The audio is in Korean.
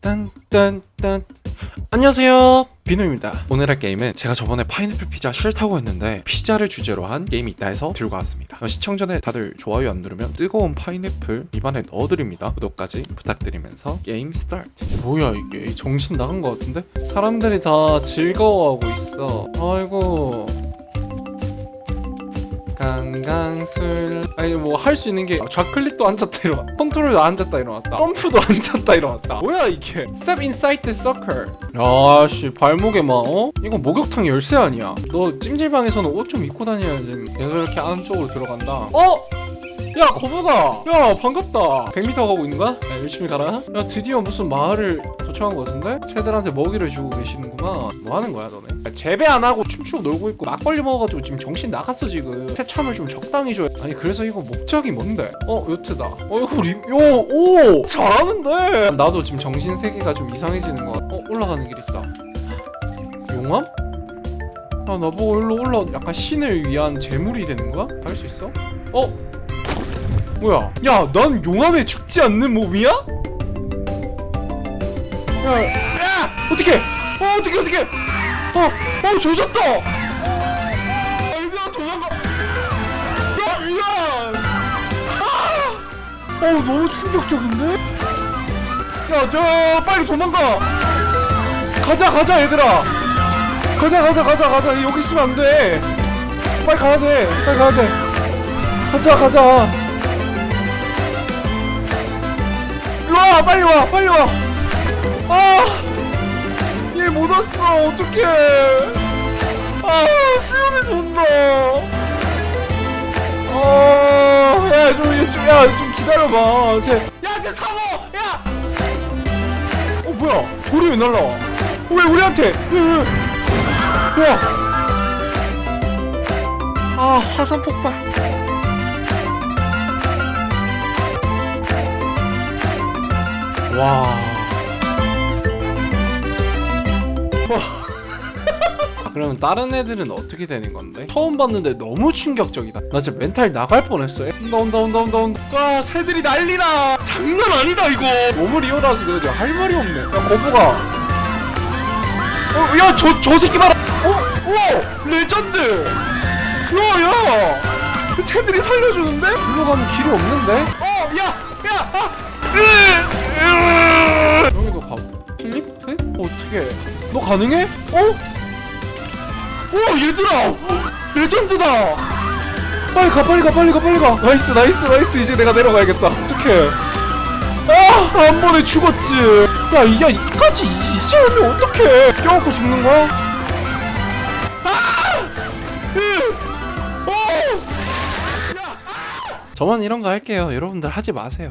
딴딴딴. 안녕하세요. 비누입니다. 오늘 할 게임은 제가 저번에 파인애플 피자 싫다고 했는데 피자를 주제로 한 게임이 있다 해서 들고 왔습니다. 어, 시청 전에 다들 좋아요 안 누르면 뜨거운 파인애플 입안에 넣어드립니다. 구독까지 부탁드리면서 게임 스타트. 뭐야 이게? 정신 나간 것 같은데? 사람들이 다 즐거워하고 있어. 아이고 강강술. 아니 뭐 할 수 있는 게 좌클릭도 앉았다 일어났다. 컨트롤도 앉았다 일어났다. 점프도 앉았다 일어났다. 뭐야 이게? Inside the circle 야씨 발목에 막 어? 이거 목욕탕 열쇠 아니야? 너 찜질방에서는 옷 좀 입고 다녀야지. 계속 이렇게 안쪽으로 들어간다. 어? 야 거북아 야 반갑다 100m 가고 있는 거야? 야, 열심히 가라 야 드디어 무슨 마을을 도착한 것 같은데? 새들한테 먹이를 주고 계시는구만 뭐 하는 거야 너네 야, 재배 안 하고 춤추고 놀고 있고 막걸리 먹어가지고 지금 정신 나갔어 지금 새참을 좀 적당히 줘야 아니 그래서 이거 목적이 뭔데? 어 요트다 어 이거 리... 요오 잘하는데 나도 지금 정신 세계가 좀 이상해지는 것 같아 어 올라가는 길 있다 용암? 아 나보고 일로 올라 약간 신을 위한 제물이 되는 거야? 갈수 있어? 어? 뭐야? 야, 난 용암에 죽지 않는 몸이야? 야, 야, 어떻게? 어, 어떻게, 어떻게? 어, 어, 조졌다. 아, 어, 너무 충격적인데? 야, 저 빨리 도망가. 가자, 가자, 얘들아. 가자, 가자, 가자, 가자. 여기 있으면 안 돼. 빨리 가야 돼. 빨리 가야 돼. 가자, 가자. 와 빨리 와 빨리 와 아얘 못 왔어. 어떡해. 아 수영해서 온다 아야좀야좀 기다려봐. 쟤야쟤 사고 야. 어 뭐야? 돌이 왜 날라와? 왜 우리한테? 왜, 왜. 야. 아 화산 폭발 와. 그러면 다른 애들은 어떻게 되는 건데? 처음 봤는데 너무 충격적이다. 나 진짜 멘탈 나갈 뻔했어. 온다 온다 온다 온다 온다. 와 새들이 난리나. 장난 아니다 이거. 너무 내가 지금 할 말이 없네. 야 거북아. 어, 야저 저 새끼 봐라. 어, 오, 레전드. 야, 야. 새들이 살려주는데? 글로 가면 길이 없는데? 어, 야, 야, 아. 너 가능해? 어? 오, 얘들아, 레전드다. 빨리 가, 빨리 가, 빨리 가, 빨리 가. 나이스, 나이스, 나이스. 이제 내가 내려가야겠다. 어떡해? 아, 한 번에 죽었지. 야, 이- 야, 이까지 이- 이제 오면 어떡해? 껴안고 죽는 거야? 아! 으! 오! 저만 이런 거 할게요. 여러분들 하지 마세요.